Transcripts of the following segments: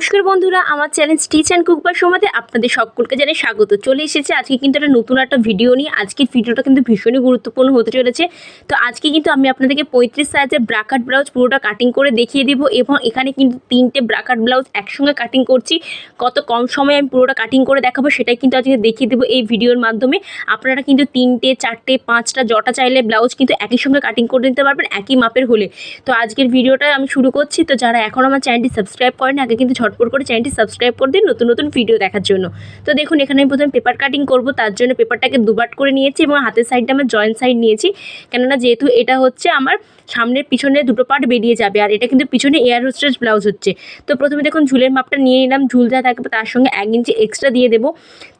নমস্কার বন্ধুরা, আমার চ্যানেল স্টিচ অ্যান্ড কুক বা সমাতে আপনাদের সকলকে জানাই স্বাগত। চলে এসেছে আজকে কিন্তু একটা নতুন একটা ভিডিও নিয়ে। আজকের ভিডিওটা কিন্তু ভীষণই গুরুত্বপূর্ণ হতে চলেছে। তো আজকে কিন্তু আমি আপনাদেরকে পঁয়ত্রিশ সাইজের ব্রাকাট ব্লাউজ পুরোটা কাটিং করে দেখিয়ে দিব এবং এখানে কিন্তু তিনটে ব্রাকাট ব্লাউজ একসঙ্গে কাটিং করছি। কত কম সময়ে আমি পুরোটা কাটিং করে দেখাবো সেটাই কিন্তু আজকে দেখিয়ে দেবো এই ভিডিওর মাধ্যমে। আপনারা কিন্তু তিনটে, চারটে, পাঁচটা জটা চাইলে ব্লাউজ কিন্তু একই সঙ্গে কাটিং করে নিতে পারবেন একই মাপের হলে। তো আজকের ভিডিওটা আমি শুরু করছি। তো যারা এখন আমার চ্যানেলটি সাবস্ক্রাইব করেন আগে কিন্তু ঝটপট করে চ্যানেলটি সাবস্ক্রাইব করে দিন নতুন নতুন ভিডিও দেখার জন্য। তো দেখুন, এখানে আমি প্রথমে পেপার কাটিং করব, তার জন্য পেপারটাকে দুবাট করে নিয়েছি এবং হাতের সাইডটা আমার জয়েন্ট সাইড নিয়েছি। কেননা যেহেতু এটা হচ্ছে আমার সামনের পিছনে দুটো পার্ট বেরিয়ে যাবে, আর এটা কিন্তু পিছনে এয়ার হোস্টেজ ব্লাউজ হচ্ছে। তো প্রথমে দেখুন, ঝুলের মাপটা নিয়ে নিলাম, ঝুল যা থাকবে তার সঙ্গে এক ইঞ্চি এক্সট্রা দিয়ে দেবো।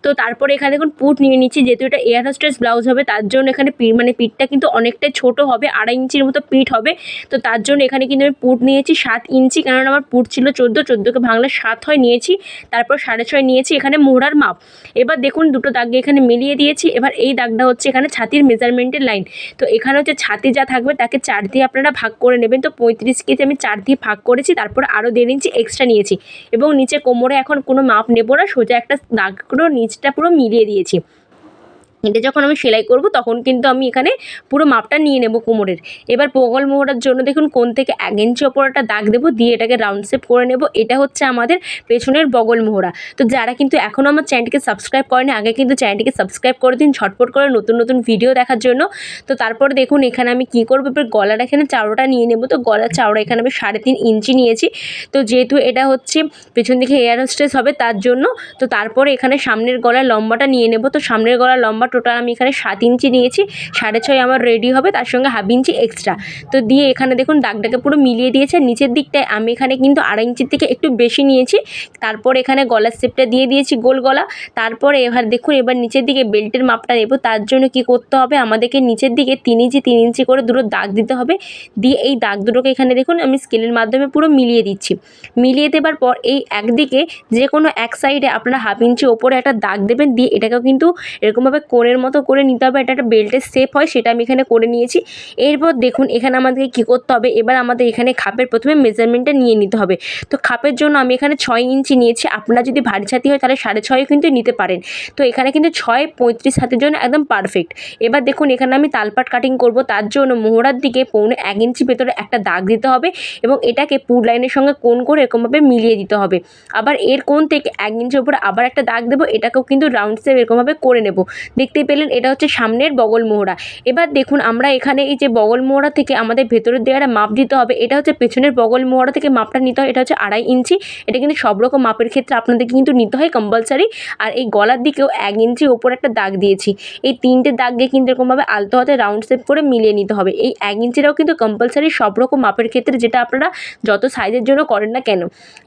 তো তারপরে এখানে দেখুন পুট নিয়ে নিচ্ছি, যেহেতু এটা এয়ার হোস্টেজ ব্লাউজ হবে, তার জন্য এখানে পি মানে পিঠটা কিন্তু অনেকটাই ছোট হবে, আড়াই ইঞ্চির মতো পিঠ হবে। তো তার জন্য এখানে কিন্তু আমি পুট নিয়েছি সাত ইঞ্চি কারণ আমার পুট ছিল চোদ্দ, চোদ্দোকে ভাঙলে সাত হয় নিয়েছি, তারপর সাড়ে ছয় নিয়েছি এখানে মোহরার মাপ। এবার দেখুন দুটো দাগে এখানে মিলিয়ে দিয়েছি, এবার এই দাগটা হচ্ছে এখানে ছাতির মেজারমেন্টের লাইন তো এখানে হচ্ছে ছাতি যা থাকবে তাকে চার দিয়ে আপনারা ভাগ করে নেবেন, তো পঁয়ত্রিশ কেজি আমি চার দিয়ে ভাগ করেছি, তারপর আরও দেড় ইঞ্চি এক্সট্রা নিয়েছি। এবং নিচে কোমরে এখন কোনো মাপ নেব না, সোজা একটা দাগ পুরো নিচটা পুরো মিলিয়ে দিয়েছি। এটা যখন আমি সেলাই করব, তখন কিন্তু আমি এখানে পুরো মাপটা নিয়ে নেব কোমরের। এবার বগল মোহরার জন্য দেখুন কোন থেকে এক ইঞ্চি ওপর একটা দাগ দেবো, দিয়ে এটাকে রাউন্ড শেপ করে নেব। এটা হচ্ছে আমাদের পেছনের বগল মোহরা। তো যারা কিন্তু এখনও আমার চ্যানেলটিকে সাবস্ক্রাইব করেনি, আগে কিন্তু চ্যানেলটিকে সাবস্ক্রাইব করে দিন, ঝটপট করে নতুন নতুন ভিডিও দেখার জন্য। তো তারপরে দেখুন এখানে আমি কী করব, এবার গলার এখানে চাউড়াটা নিয়ে নেব। তো গলার চাউড়া এখানে আমি সাড়ে তিন ইঞ্চি নিয়েছি। তো যেহেতু এটা হচ্ছে পেছন দিকে এয়ার হোস্টেস হবে, তার জন্য তো তারপরে এখানে সামনের গলার লম্বাটা নিয়ে নেব। তো সামনের গলার লম্বা টোটাল আমি এখানে সাত ইঞ্চি নিয়েছি, সাড়ে ছয় আমার রেডি হবে, তার সঙ্গে হাফ ইঞ্চি এক্সট্রা তো দিয়ে এখানে দেখুন দাগটাকে পুরো মিলিয়ে দিয়েছে, নিচের দিকটায় আমি এখানে কিন্তু আড়াই ইঞ্চির থেকে একটু বেশি নিয়েছি, তারপর এখানে গলার শেপটা দিয়ে দিয়েছি গোল গলা, তারপরে এবার দেখুন এবার নিচের দিকে বেল্টের মাপটা নেব, তার জন্য কি করতে হবে, আমাদেরকে নিচের দিকে তিন ইঞ্চি তিন ইঞ্চি করে দুটো দাগ দিতে হবে, দিয়ে এই দাগ দুটোকে এখানে দেখুন আমি স্কেলের মাধ্যমে পুরো মিলিয়ে দিচ্ছি। মিলিয়ে দেবার পর এই একদিকে যে কোনো এক সাইডে আপনারা হাফ ইঞ্চি ওপরে একটা দাগ দেবেন, দিয়ে এটাকেও কিন্তু এরকমভাবে কোণের মতো করে নিতে হবে, এটা একটা বেল্টের শেপ হয়, সেটা আমি এখানে করে নিয়েছি। এরপর দেখুন, এখানে আমাদেরকে কী করতে হবে? এবার আমাদের এখানে খাপের প্রথমে মেজারমেন্টটা নিয়ে নিতে হবে। তো খাপের জন্য আমি এখানে ছয় ইঞ্চি নিয়েছি, আপনার যদি ভারী ছাতি হয়, তাহলে সাড়ে ছয় কিন্তু নিতে পারেন। তো এখানে কিন্তু ছয় পঁয়ত্রিশ হাতের জন্য একদম পারফেক্ট এবার দেখুন, এখানে আমি তালপাট কাটিং করব, তার জন্য মোহরার দিকে পৌনে এক ইঞ্চি ভেতরে একটা দাগ দিতে হবে এবং এটাকে পুর লাইনের সঙ্গে কোন করে এরকমভাবে মিলিয়ে দিতে হবে। আবার এর কোন থেকে এক ইঞ্চি উপরে আবার একটা দাগ দেবো, এটাকেও কিন্তু রাউন্ড শেপ এরকমভাবে করে নেব। দেখতেই পেলেন, এটা হচ্ছে সামনের বগল মোহরা। এবার দেখুন, আমরা এখানে এই যে বগল মোহরা থেকে আমাদের ভেতরের দেওয়াটা মাপ দিতে হবে। এটা হচ্ছে পেছনের বগল মোহরা থেকে মাপটা নিতে হয়, এটা হচ্ছে আড়াই ইঞ্চি। এটা কিন্তু সব রকম মাপের ক্ষেত্রে আপনাদের কিন্তু নিতে হয় কম্পালসারি আর এই গলার দিকেও এক ইঞ্চি ওপর একটা দাগ দিয়েছি। এই তিনটে দাগকে কিন্তু এরকমভাবে আলতো হাতে রাউন্ড শেপ করে মিলিয়ে নিতে হবে। এই এক ইঞ্চিটাও কিন্তু কম্পালসারি সব রকম মাপের ক্ষেত্রে, যেটা আপনারা যত সাইজের জন্য করেন না কেন।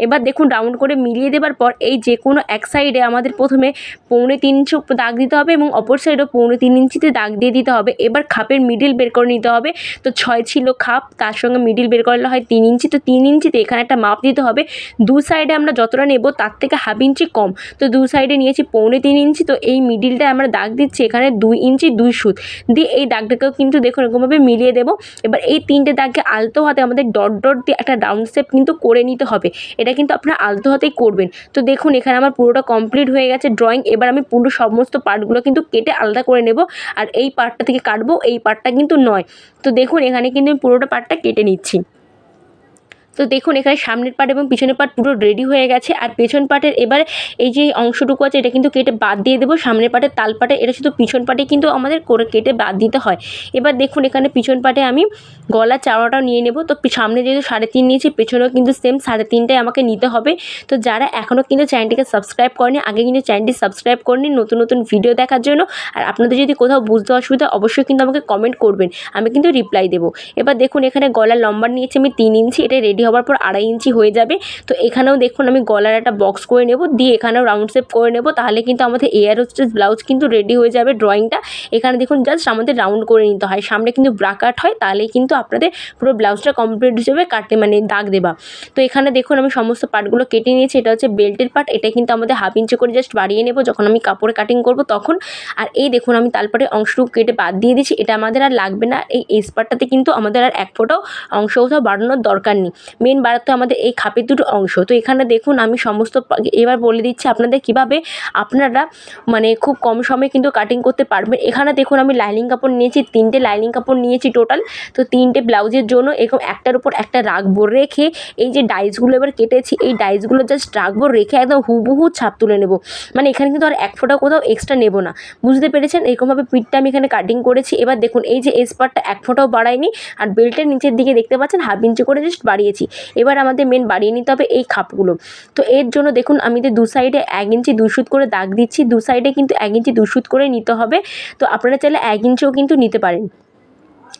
এবার দেখুন রাউন্ড করে মিলিয়ে দেবার পর এই যে কোনো এক সাইডে আমাদের প্রথমে পৌনে তিন ইঞ্চি দাগ দিতে হবে এবং অপর সাইডেও পৌনে তিন ইঞ্চিতে দাগ দিয়ে দিতে হবে। এবার খাপের মিডিল বের করে নিতে হবে। তো ছয় ছিল খাপ, তার সঙ্গে মিডিল বের করলে হয় তিন ইঞ্চি। তো তিন ইঞ্চিতে এখানে একটা মাপ দিতে হবে। দু সাইডে আমরা যতটা নেব, তার থেকে হাফ ইঞ্চি কম। তো দু সাইডে নিয়েছি পৌনে তিন ইঞ্চি। তো এই মিডিলটায় আমরা দাগ দিচ্ছি এখানে দুই ইঞ্চি, দুই সুত। দিয়ে এই দাগটাকেও কিন্তু দেখুন, এরকমভাবে মিলিয়ে দেবো। এবার এই তিনটে দাগকে আলতো হাতে আমাদের ডট ডট দিয়ে একটা রাউন্ড শেপ কিন্তু করে নিতে হবে। এটা কিন্তু আপনারা আলতো হাতেই করবেন। তো দেখুন, এখানে আমার পুরোটা কমপ্লিট হয়ে গেছে ড্রয়িং এবার আমি পুরো সমস্ত পার্টগুলো কিন্তু কেটে আলাদা করে নেব আর এই পার্টটা থেকে কাটবো, এই পার্টটা কিন্তু নয়। তো দেখুন, এখানে কিন্তু আমি পুরোটা পার্টটা কেটে নিচ্ছি। তো দেখুন, এখানে সামনের পার্ট এবং পিছনের পার্ট পুরো রেডি হয়ে গেছে। আর পেছন পার্টের এবার এই যে অংশটুকু আছে, এটা কিন্তু কেটে বাদ দিয়ে দেবো। সামনের পার্টের তাল পাটে এটা শুধু পিছন পাটে কিন্তু আমাদের করে কেটে বাদ দিতে হয়। এবার দেখুন, এখানে পিছন পাটে আমি গলা চাওয়াটাও নিয়ে নেব। তো সামনে যেহেতু সাড়ে তিন নিয়েছি, পেছনেও কিন্তু সেম সাড়ে তিনটাই আমাকে নিতে হবে। তো যারা এখনও কিন্তু চ্যানেলটিকে সাবস্ক্রাইব করেনি, আগে কিন্তু চ্যানেলটি সাবস্ক্রাইব করেনি নতুন নতুন ভিডিও দেখার জন্য। আর আপনাদের যদি কোথাও বুঝতে অসুবিধা অবশ্যই কিন্তু আমাকে কমেন্ট করবেন। আমি কিন্তু রিপ্লাই দেবো। এবার দেখুন, এখানে গলার লম্বা নিয়েছি আমি তিন ইঞ্চি, এটা রেডি হওয়ার পর আড়াই ইঞ্চি হয়ে যাবে। তো এখানেও দেখুন আমি গলার একটা বক্স করে নেব, দিয়ে এখানেও রাউন্ড শেপ করে নেব, তাহলে কিন্তু আমাদের এয়ার হোস্টেস ব্লাউজ কিন্তু রেডি হয়ে যাবে ড্রয়িংটা এখানে দেখুন জাস্ট আমাদের রাউন্ড করে নিতে হয়, সামনে কিন্তু ব্রাকাট হয়, তাহলেই কিন্তু আপনাদের পুরো ব্লাউজটা কমপ্লিট হিসেবে কাটতে মানে দাগ দেবা। তো এখানে দেখুন আমি সমস্ত পার্টগুলো কেটে নিয়েছি, এটা হচ্ছে বেল্টের পার্ট এটা কিন্তু আমাদের হাফ ইঞ্চি করে জাস্ট বাড়িয়ে নেব, যখন আমি কাপড়ে কাটিং করব তখন। আর এই দেখুন আমি তালপাটে অংশটুকু কেটে বাদ দিয়ে দিচ্ছি এটা আমাদের আর লাগবে না, এই এস পার্টটাতে কিন্তু আমাদের আর এক ফোটাও অংশ কোথাও বাড়ানোর দরকার নেই। মেন বাড়াতে আমাদের এই খাপের দুটো অংশ। তো এখানে দেখুন আমি সমস্ত এবার বলে দিচ্ছি আপনাদের কীভাবে আপনারা মানে খুব কম সময়ে কিন্তু কাটিং করতে পারবেন। এখানে দেখুন আমি লাইনিং কাপড় নিয়েছি, তিনটে লাইনিং কাপড় নিয়েছি টোটাল তো তিনটে ব্লাউজের জন্য এরকম একটার উপর একটা রাখব, রেখে এই যে ডাইসগুলো এবার কেটেছি, এই ডাইসগুলো জাস্ট রাখব, রেখে একদম হুবহু ছাপ তুলে নেব। মানে এখানে কিন্তু আর এক ফোঁটা কোথাও এক্সট্রা নেব না। বুঝতে পেরেছেন? এরকমভাবে পিঠটা আমি এখানে কাটিং করেছি। এবার দেখুন এই যে এস পার্টটা এক ফোঁটাও বাড়াইনি। আর বেল্টের নিচের দিকে দেখতে পাচ্ছেন হাফ ইঞ্চি করে জাস্ট বাড়িয়েছি। এবার আমাদের মেন বাড়িয়ে নিতে হবে এই খাপগুলো। তো এর জন্য দেখুন, আমি দু সাইডে এক ইঞ্চি দুশুত করে দাগ দিচ্ছি, দু সাইডে কিন্তু এক ইঞ্চি দু সুত করে নিতে হবে। তো আপনারা চাইলে এক ইঞ্চিও কিন্তু নিতে পারেন।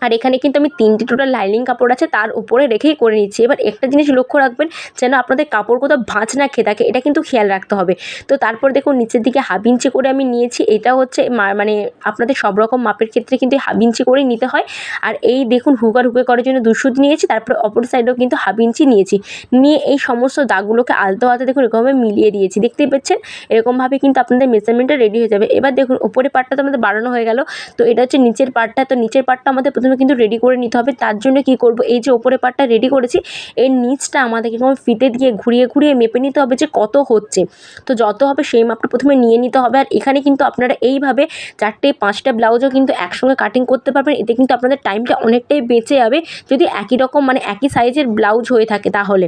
আর এখানে কিন্তু আমি তিনটে টোটাল লাইনিং কাপড় আছে, তার উপরে রেখেই করে নিচ্ছি। এবার একটা জিনিস লক্ষ্য রাখবেন, যেন আপনাদের কাপড় কোথাও ভাঁজ না খেয়ে থাকে, এটা কিন্তু খেয়াল রাখতে হবে। তো তারপর দেখুন, নিচের দিকে হাফ ইঞ্চি করে আমি নিয়েছি, এটা হচ্ছে মানে আপনাদের সব রকম মাপের ক্ষেত্রে কিন্তু হাফ ইঞ্চি করেই নিতে হয়। আর এই দেখুন হুকার হুকে করার জন্য দুশুদ নিয়েছি, তারপরে অপর সাইডেও কিন্তু হাফ ইঞ্চি নিয়েছি। নিয়ে এই সমস্ত দাগগুলোকে আলতো আলতো দেখুন, এরকমভাবে মিলিয়ে দিয়েছি। দেখতেই পাচ্ছেন, এরকমভাবে কিন্তু আপনাদের মেজারমেন্টটা রেডি হয়ে যাবে। এবার দেখুন, উপরের পার্টটা তো আমাদের বাড়ানো হয়ে গেল। তো এটা হচ্ছে নিচের পার্টটা তো নিচের পার্টটা আমাদের প্রথমে কিন্তু রেডি করে নিতে হবে। তার জন্য কি করব? এই যে ওপরের পার্টটা রেডি করেছি, এর নিচটা আমাদেরকে কোনো ফিতে দিয়ে ঘুরিয়ে ঘুরিয়ে মেপে নিতে হবে যে কত হচ্ছে। তো যত হবে সেই মাপটা প্রথমে নিয়ে নিতে হবে। আর এখানে কিন্তু আপনারা এইভাবে চারটে, পাঁচটা ব্লাউজও কিন্তু একসঙ্গে কাটিং করতে পারবেন। এতে কিন্তু আপনাদের টাইমটা অনেকটাই বেঁচে যাবে। যদি একই রকম মানে একই সাইজের ব্লাউজ হয়ে থাকে তাহলে।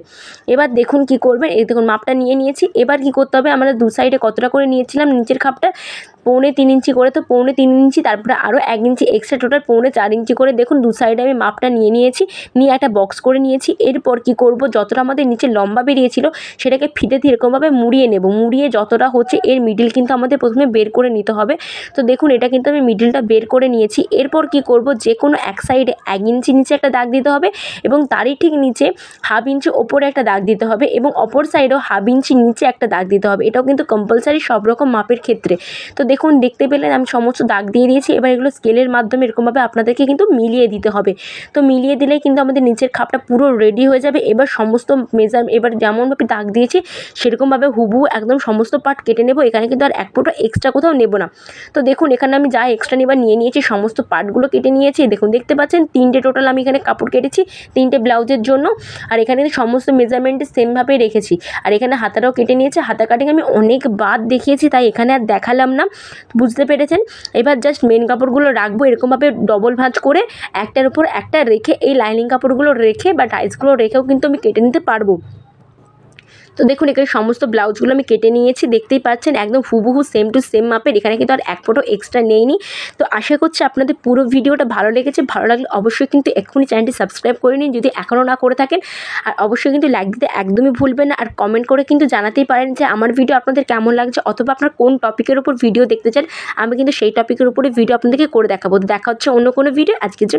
এবার দেখুন কি করবেন। এই দেখুন মাপটা নিয়ে নিয়েছি। এবার কি করতে হবে? আমরা দু সাইডে কতটা করে নিয়েছিলাম? নিচের খাপটা। পৌনে তিন ইঞ্চি করে, তো পৌনে তিন ইঞ্চি, তারপরে আরও এক ইঞ্চি এক্সট্রা টোটাল পৌনে চার ইঞ্চি করে। দেখুন, দু সাইডে আমি মাপটা নিয়ে নিয়েছি, নিয়ে একটা বক্স করে নিয়েছি। এরপর কি করব? যতটা আমাদের নিচে লম্বা বেরিয়েছিল, সেটাকে ফিতে দিয়ে এরকমভাবে মুড়িয়ে নেব। মুড়িয়ে যতটা হচ্ছে, এর মিডিল কিন্তু আমাদের প্রথমে বের করে নিতে হবে। তো দেখুন, এটা কিন্তু আমি মিডিলটা বের করে নিয়েছি। এরপর কি করব? যে কোনো এক সাইডে এক ইঞ্চি নিচে একটা দাগ দিতে হবে এবং তারই ঠিক নিচে হাফ ইঞ্চি ওপরে একটা দাগ দিতে হবে এবং অপর সাইডেও হাফ ইঞ্চি নিচে একটা দাগ দিতে হবে। এটাও কিন্তু কম্পালসারি সব রকম মাপের ক্ষেত্রে। তো দেখুন, দেখতে পেলেন আমি সমস্ত দাগ দিয়ে দিয়েছি। এবার এগুলো স্কেলের মাধ্যমে এরকমভাবে আপনাদেরকে কিন্তু মিলিয়ে দিতে হবে। তো মিলিয়ে দিলেই কিন্তু আমাদের নিচের খাপটা পুরো রেডি হয়ে যাবে। এবার সমস্ত মেজার এবার যেমনভাবে দাগ দিয়েছি, সেরকমভাবে হুবহু একদম সমস্ত পার্ট কেটে নেব। এখানে কিন্তু আর এক ফোঁটা এক্সট্রা কোথাও নেব না। তো দেখুন, এখানে আমি যা এক্সট্রা নেবার নিয়ে নিয়েছি, সমস্ত পার্টগুলো কেটে নিয়েছি। দেখুন, দেখতে পাচ্ছেন, তিনটে টোটাল আমি এখানে কাপড় কেটেছি, তিনটে ব্লাউজের জন্য। আর এখানে সমস্ত মেজারমেন্টে সেমভাবে রেখেছি। আর এখানে হাতাটাও কেটে নিয়েছে। হাতা কাটিং আমি অনেক বাদ দেখিয়েছি, তাই এখানে আর দেখালাম না। বুঝতে পেরেছেন? এবার জাস্ট মেন কাপড়গুলো রাখব, এরকমভাবে ডবল ভাঁজ করে একটার উপর একটা রেখে এই লাইনিং কাপড়গুলো রেখে বা টাইসগুলো রেখেও কিন্তু আমি কেটে নিতে পারব। তো দেখুন, এখানে সমস্ত ব্লাউজগুলো আমি কেটে নিয়েছি। দেখতেই পাচ্ছেন, একদম হুবহু সেম টু সেম মাপের। এখানে কিন্তু আর এক ফোটো এক্সট্রা নেইনি। তো আশা করছি আপনাদের পুরো ভিডিওটা ভালো লেগেছে। ভালো লাগলে অবশ্যই কিন্তু এক্ষুনি চ্যানেলটি সাবস্ক্রাইব করে নিন। যদি এখনও না করে থাকেন, আর অবশ্যই কিন্তু লাইক দিতে একদমই ভুলবেন না। আর কমেন্ট করে কিন্তু জানাতেই পারেন যে আমার ভিডিও আপনাদের কেমন লাগছে, অথবা আপনার কোন টপিকের উপর ভিডিও দেখতে চান, আমি কিন্তু সেই টপিকের উপরে ভিডিও আপনাদেরকে করে দেখাবো। দেখা হচ্ছে অন্য কোনো ভিডিও আজকের জন্য